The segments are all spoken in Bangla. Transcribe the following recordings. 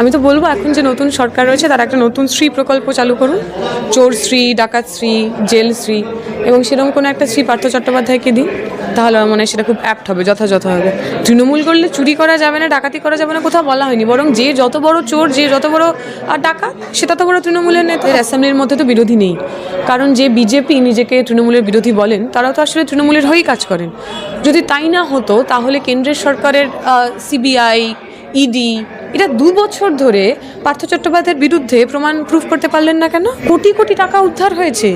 আমি তো বলব, এখন যে নতুন সরকার রয়েছে, তারা একটা নতুন শ্রী প্রকল্প চালু করুন। চোর শ্রী ডাকাত শ্রী জেল শ্রী এবং সেরকম কোনো একটা শ্রী পার্থ চট্টোপাধ্যায়কে দিন। তাহলে আমার মনে হয় সেটা খুব অ্যাপ্ট হবে, যথাযথ হবে। তৃণমূল করলে চুরি করা যাবে না, ডাকাতি করা যাবে না, কোথাও বলা হয়নি। বরং যে যত বড় চোর, যে যত বড় ডাকাত, সে তত বড় তৃণমূলের নেতা। অ্যাসেম্বলির মধ্যে তো বিরোধী নেই। কারণ যে বিজেপি নিজেকে তৃণমূলের বিরোধী বলেন, তারাও তো আসলে তৃণমূলের হয়েই কাজ করেন। যদি তাই না হতো, তাহলে কেন্দ্রের সরকারের সিবিআই ইডি এটা দু বছর ধরে পার্থ চট্টোপাধ্যায়ের বিরুদ্ধে প্রমাণ প্রুফ করতে পারলেন না কেন? কোটি কোটি টাকা উদ্ধার হয়েছে।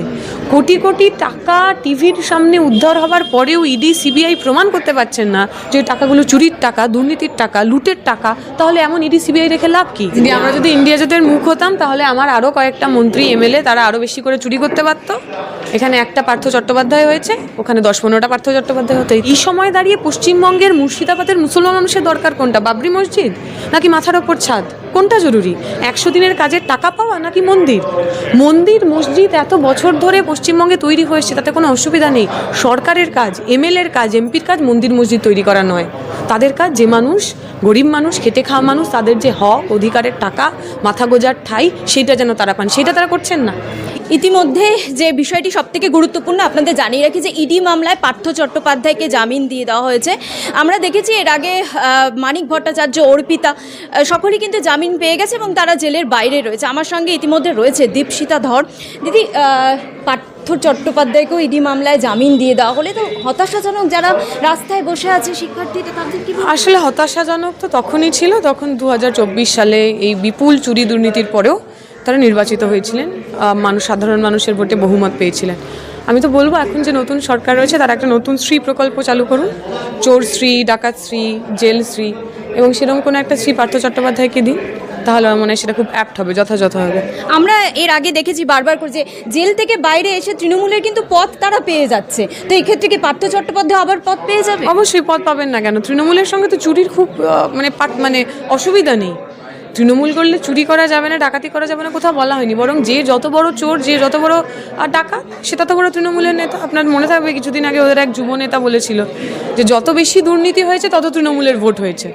কোটি কোটি টাকা টিভির সামনে উদ্ধার হওয়ার পরেও ইডি, সিবিআই প্রমাণ করতে পারছেন না যে টাকাগুলো চুরির টাকা, দুর্নীতির টাকা, লুটের টাকা, তাহলে এমন ইডি, সিবিআই রেখে লাভ কি? আমরা যদি ইন্ডিয়া জোটের মুখ হতাম, তাহলে আমার আরও কয়েকটা মন্ত্রী, এমএলএ তারা আরও বেশি করে চুরি করতে পারতো। এখানে একটা পার্থ চট্টোপাধ্যায় হয়েছে, ওখানে দশ পনেরোটা পার্থ চট্টোপাধ্যায় হতে এই সময় দাঁড়িয়ে পশ্চিমবঙ্গের মুর্শিদাবাদের মুসলমান মানুষের দরকার কোনটা? বাবরি মসজিদ? নাকি মাথার ওপর ছাদ? কোনটা জরুরি? একশো দিনের কাজের টাকা পাওয়া নাকি মন্দির? মন্দির, মসজিদ এত বছর ধরে পশ্চিমবঙ্গে তৈরি হয়েছে, তাতে কোনো অসুবিধা নেই। সরকারের কাজ, এমএলএর কাজ, এমপির কাজ মন্দির, মসজিদ তৈরি করা নয়। তাদের কাজ যে মানুষ, গরিব মানুষ, খেটে খাওয়া মানুষ, তাদের যে হক, অধিকারের টাকা, মাথা গোজার ঠাই, সেটা যেন তারা পান। সেটা তারা করছেন না। ইতিমধ্যে যে বিষয়টি সবথেকে গুরুত্বপূর্ণ, আপনাদের জানিয়ে রাখি যে ইডি মামলায় পার্থ চট্টোপাধ্যায়কে জামিন দিয়ে দেওয়া হয়েছে। আমরা দেখেছি এর আগে মানিক ভট্টাচার্য, অর্পিতা সকলেই কিন্তু জামিন পেয়ে গেছে এবং তারা জেলের বাইরে রয়েছে। আমার সঙ্গে ইতিমধ্যে রয়েছে দীপশিতা ধর। দিদি পার্থ চট্টোপাধ্যায়কেও ইডি মামলায় জামিন দিয়ে দেওয়া হলে তো হতাশাজনক যারা রাস্তায় বসে আছে শিক্ষার্থীরা, তাদের কি আসলে হতাশাজনক তো তখনই ছিল তখন দু হাজার চব্বিশ সালে এই বিপুল চুরি দুর্নীতির পরেও তারা নির্বাচিত হয়েছিলেন। মানুষ সাধারণ মানুষের ভোটে বহুমত পেয়েছিলেন। আমি তো বলব এখন যে নতুন সরকার রয়েছে তারা একটা নতুন শ্রী প্রকল্প চালু করুন। চোর শ্রী ডাকাত শ্রী জেল শ্রী এবং সেরকম কোনো একটা শ্রী পার্থ চট্টোপাধ্যায়কে দিন। তাহলে আমার মনে হয় সেটা খুব অ্যাপ্ট হবে যথাযথ হবে। আমরা এর আগে দেখেছি বারবার করে যে জেল থেকে বাইরে এসে তৃণমূলের কিন্তু পথ তারা পেয়ে যাচ্ছে। তো এই ক্ষেত্রে কি পার্থ চট্টোপাধ্যায় আবার পথ পেয়ে যাবে? অবশ্যই পথ পাবেন না কেন? তৃণমূলের সঙ্গে তো চুরির খুব মানে মানে অসুবিধা নেই। তৃণমূল করলে চুরি করা যাবে না, ডাকাতি করা যাবে না, কোথাও বলা হয়নি। বরং যে যত বড় চোর, যে যত বড় ডাকাত সে তত বড় তৃণমূলের নেতা। আপনার মনে থাকবে কিছুদিন আগে ওদের এক যুব নেতা বলেছিল যে যত বেশি দুর্নীতি হয়েছে, তত তৃণমূলের ভোট হয়েছে।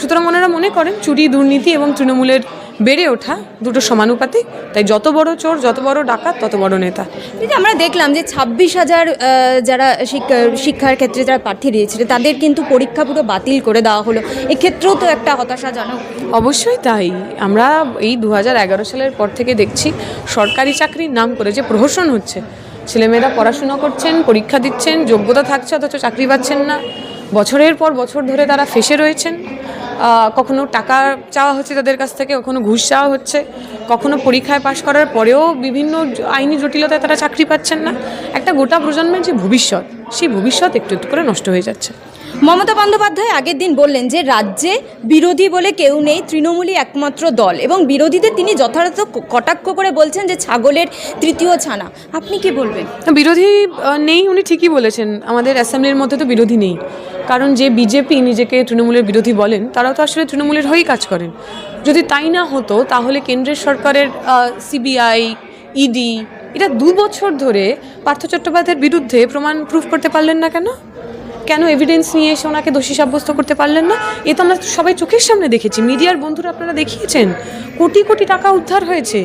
সুতরাং ওনারা মনে করেন, চুরি, দুর্নীতি এবং তৃণমূলের বেড়ে ওঠা দুটো সমানুপাতিক। তাই যত বড় চোর যত বড় ডাকাত তত বড় নেতা। দিদি আমরা দেখলাম যে ছাব্বিশ হাজার যারা শিক্ষা- শিক্ষার ক্ষেত্রে যারা প্রার্থী দিয়েছিল তাদের কিন্তু পরীক্ষা পুরো বাতিল করে দেওয়া হলো। এক্ষেত্রেও তো একটা হতাশাজনক। অবশ্যই তাই। আমরা এই দু হাজার এগারো সালের পর থেকে দেখছি সরকারি চাকরির নাম করে যে প্রহসন হচ্ছে। ছেলেমেয়েরা পড়াশোনা করছেন পরীক্ষা দিচ্ছেন যোগ্যতা থাকছে অথচ চাকরি পাচ্ছেন না। বছরের পর বছর ধরে তারা ফেসে রয়েছেন। কখনো টাকা চাওয়া হচ্ছে তাদের কাছ থেকে কখনো ঘুষ চাওয়া হচ্ছে কখনো পরীক্ষায় পাশ করার পরেও বিভিন্ন আইনি জটিলতায় তারা চাকরি পাচ্ছেন না। একটা গোটা প্রজন্মের যে ভবিষ্যৎ সেই ভবিষ্যৎ একটু একটু করে নষ্ট হয়ে যাচ্ছে। মমতা বন্দ্যোপাধ্যায় আগের দিন বললেন যে রাজ্যে বিরোধী বলে কেউ নেই তৃণমূলই একমাত্র দল এবং বিরোধীদের তিনি যথাযথ কটাক্ষ করে বলছেন যে ছাগলের তৃতীয় ছানা। আপনি কি বলবেন? বিরোধী নেই উনি ঠিকই বলেছেন। আমাদের অ্যাসেম্বলির মধ্যে তো বিরোধী নেই। কারণ যে বিজেপি নিজেকে তৃণমূলের বিরোধী বলেন, তারাও তো আসলে তৃণমূলের হয়েই কাজ করেন। যদি তাই না হতো, তাহলে কেন্দ্রের সরকারের সিবিআই, ইডি, এটা দু বছর ধরে পার্থ চট্টোপাধ্যায়ের বিরুদ্ধে প্রমাণ প্রুফ করতে পারলেন না কেন? কেন এভিডেন্স নিয়ে এসে ওনাকে দোষী সাব্যস্ত করতে পারলেন না? এ তো আমরা সবাই চোখের সামনে দেখেছি। মিডিয়ার বন্ধুরা আপনারা দেখিয়েছেন। কোটি কোটি টাকা উদ্ধার হয়েছে।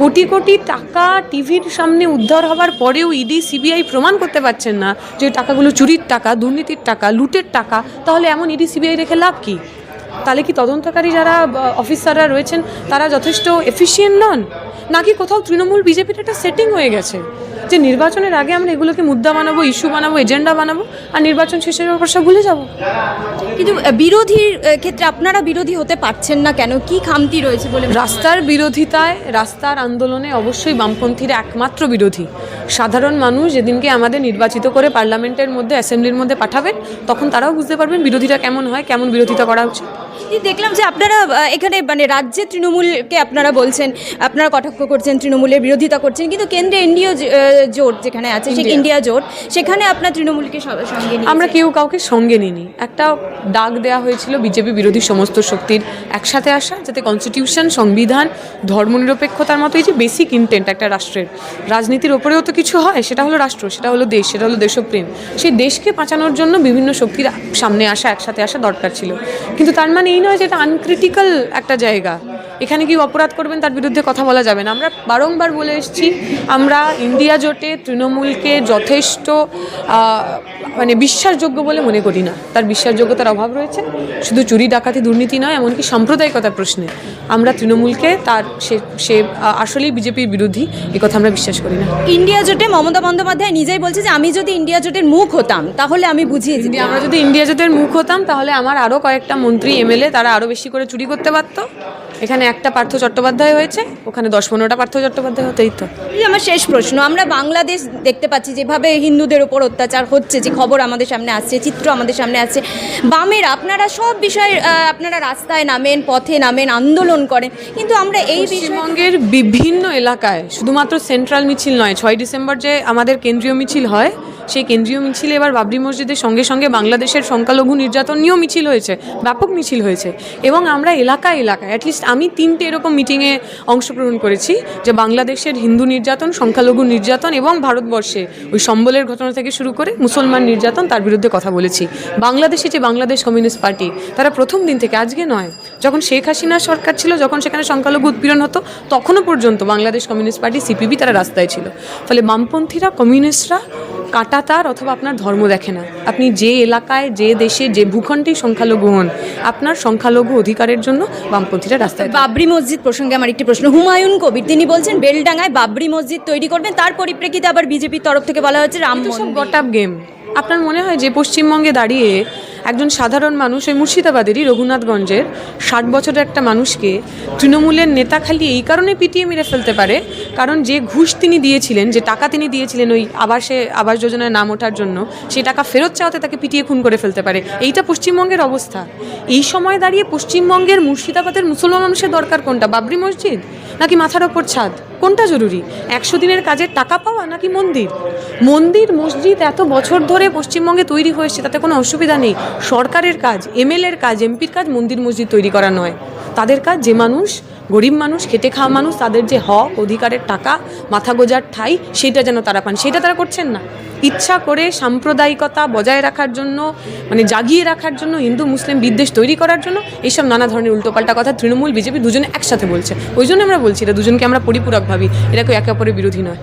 কোটি কোটি টাকা টিভির সামনে উদ্ধার হওয়ার পরেও ইডি, সিবিআই প্রমাণ করতে পারছেন না যে টাকাগুলো চুরির টাকা, দুর্নীতির টাকা, লুটের টাকা, তাহলে এমন ইডি, সিবিআই রেখে লাভ কি? তাহলে কি তদন্তকারী যারা অফিসাররা রয়েছেন তারা যথেষ্ট এফিসিয়েন্ট নন? নাকি কোথাও তৃণমূল বিজেপির একটা সেটিং হয়ে গেছে যে নির্বাচনের আগে আমরা এগুলোকে মুদ্দা বানাবো ইস্যু বানাবো এজেন্ডা বানাবো আর নির্বাচন শেষের ব্যাপার সব ভুলে যাব? কিন্তু বিরোধীর ক্ষেত্রে আপনারা বিরোধী হতে পারছেন না কেন? কি খামতি রয়েছে বলে রাস্তার বিরোধিতায় রাস্তার আন্দোলনে অবশ্যই বামপন্থীরা একমাত্র বিরোধী। সাধারণ মানুষ যেদিনকে আমাদের নির্বাচিত করে পার্লামেন্টের মধ্যে অ্যাসেম্বলির মধ্যে পাঠাবেন তখন তারাও বুঝতে পারবেন বিরোধীরা কেমন হয় কেমন বিরোধিতা করা উচিত এই দেখলাম যে আপনারা এখানে মানে রাজ্যে তৃণমূলকে আপনারা বলছেন আপনারা কটাক্ষ করছেন তৃণমূলের বিরোধিতা করছেন কিন্তু কেন্দ্রে ইন্ডিয়া জোট যেখানে আছে সেই ইন্ডিয়া। জোট সেখানে আপনার তৃণমূলকে সঙ্গে আমরা কেউ কাউকে সঙ্গে নিইনি। একটা ডাক দেওয়া হয়েছিল বিজেপি বিরোধী সমস্ত শক্তির একসাথে আসা যাতে কনস্টিটিউশন সংবিধান ধর্মনিরপেক্ষতার মতো এই যে বেসিক ইন্টেন্ট একটা রাষ্ট্রের রাজনীতির ওপরেও তো কিছু হয় সেটা হলো রাষ্ট্র সেটা হলো দেশ সেটা হলো দেশপ্রেম। সেই দেশকে বাঁচানোর জন্য বিভিন্ন শক্তির সামনে আসা একসাথে আসা দরকার ছিল। কিন্তু তার মানে এই নয় যে এটা আনক্রিটিক্যাল একটা জায়গা। এখানে কি অপরাধ করবেন তার বিরুদ্ধে কথা বলা যাবে না। আমরা বারংবার বলে এসেছি আমরা ইন্ডিয়া জোটে তৃণমূলকে যথেষ্ট মানে বিশ্বাসযোগ্য বলে মনে করি না। তার বিশ্বাসযোগ্যতার অভাব রয়েছে। শুধু চুরি ডাকাতি দুর্নীতি নয় এমনকি সাম্প্রদায়িকতার প্রশ্নে। আমরা তৃণমূলকে তার সে সে আসলেই বিজেপির বিরোধী কথা আমরা বিশ্বাস করি না। ইন্ডিয়া জোটে মমতা বন্দ্যোপাধ্যায় নিজেই বলছে যে আমি যদি ইন্ডিয়া জোটের মুখ হতাম তাহলে আমি বুঝিয়ে যদি আমরা যদি ইন্ডিয়া জোটের মুখ হতাম তাহলে আমার আরও কয়েকটা মন্ত্রী এমএলএ তারা আরও বেশি করে চুরি করতে পারতো। এখানে একটা পার্থ চট্টোপাধ্যায় হয়েছে ওখানে দশ পনেরোটা পার্থ চট্টোপাধ্যায় হতেই তো। এই আমার শেষ প্রশ্ন আমরা বাংলাদেশ দেখতে পাচ্ছি যেভাবে হিন্দুদের উপর অত্যাচার হচ্ছে যে খবর আমাদের সামনে আসছে চিত্র আমাদের সামনে আসছে বামের আপনারা সব বিষয়ে আপনারা রাস্তায় নামেন পথে নামেন আন্দোলন করেন কিন্তু আমরা এই পশ্চিমবঙ্গের বিভিন্ন এলাকায় শুধুমাত্র সেন্ট্রাল মিছিল নয় ছয় ডিসেম্বর যে আমাদের কেন্দ্রীয় মিছিল হয় সেই কেন্দ্রীয় মিছিলে এবার বাবরি মসজিদের সঙ্গে সঙ্গে বাংলাদেশের সংখ্যালঘু নির্যাতন নিয়েও মিছিল হয়েছে, ব্যাপক মিছিল হয়েছে এবং আমরা এলাকা এলাকায় অ্যাটলিস্ট আমি তিনটে এরকম মিটিংয়ে অংশগ্রহণ করেছি যে বাংলাদেশের হিন্দু নির্যাতন, সংখ্যালঘু নির্যাতন এবং ভারতবর্ষে ওই সম্বলের ঘটনা থেকে শুরু করে মুসলমান নির্যাতন তার বিরুদ্ধে কথা বলেছি। বাংলাদেশে যে বাংলাদেশ কমিউনিস্ট পার্টি, তারা প্রথম দিন থেকে আজকে নয়, যখন শেখ হাসিনা সরকার ছিল, যখন সেখানে সংখ্যালঘু উৎপীড়ন হতো, তখনও পর্যন্ত বাংলাদেশ কমিউনিস্ট পার্টি সিপিবি তারা রাস্তায় ছিল। ফলে বামপন্থীরা, কমিউনিস্টরা কাটাতার অথবা আপনার ধর্ম দেখে না। আপনি যে এলাকায় যে দেশে যে ভূখণ্ডেই সংখ্যালঘু হন আপনার সংখ্যালঘু অধিকারের জন্য বামপন্থীরা রাস্তায় বাবরি মসজিদ প্রসঙ্গে আমার একটি প্রশ্ন। হুমায়ুন কবির তিনি বলছেন বেলডাঙ্গায় বাবরি মসজিদ তৈরি করবেন তার পরিপ্রেক্ষিতে আবার বিজেপির তরফ থেকে বলা হচ্ছে রাম গট আপ গেম। আপনার মনে হয় যে পশ্চিমবঙ্গে দাঁড়িয়ে একজন সাধারণ মানুষ ওই মুর্শিদাবাদেরই রঘুনাথগঞ্জের ষাট বছরের একটা মানুষকে তৃণমূলের নেতা খালি এই কারণে পিটিয়ে মেরে ফেলতে পারে, কারণ যে ঘুষ তিনি দিয়েছিলেন, যে টাকা তিনি দিয়েছিলেন ওই আবাসে, আবাস যোজনায় নাম ওঠার জন্য, সেই টাকা ফেরত চাওয়াতে তাকে পিটিয়ে খুন করে ফেলতে পারে। এইটা পশ্চিমবঙ্গের অবস্থা। এই সময় দাঁড়িয়ে পশ্চিমবঙ্গের মুর্শিদাবাদের মুসলমান মানুষের দরকার কোনটা? বাবরি মসজিদ? নাকি মাথার ওপর ছাদ? কোনটা জরুরি? একশো দিনের কাজের টাকা পাওয়া নাকি মন্দির? মন্দির, মসজিদ এত বছর ধরে পশ্চিমবঙ্গে তৈরি হয়েছে তাতে কোনো অসুবিধা নেই। সরকারের কাজ, এমএলএর কাজ, এমপির কাজ মন্দির, মসজিদ তৈরি করা নয়। তাদের কাজ যে মানুষ গরিব মানুষ, খেটে খাওয়া মানুষ, তাদের যে হক, অধিকারের টাকা, মাথা গোজার ঠাই, সেটা যেন তারা পান। সেটা তারা করছেন না। ইচ্ছা করে সাম্প্রদায়িকতা বজায় রাখার জন্য মানে জাগিয়ে রাখার জন্য, হিন্দু, মুসলিম, বিদ্বেষ তৈরি করার জন্য এইসব নানা ধরনের উল্টোপাল্টা কথা তৃণমূল, বিজেপি দুজনে একসাথে বলছে। ওই জন্য আমরা বলছি, এটা দুজনকে আমরা পরিপূরক ভাবি। এরা কেউ একে অপরের বিরোধী নয়।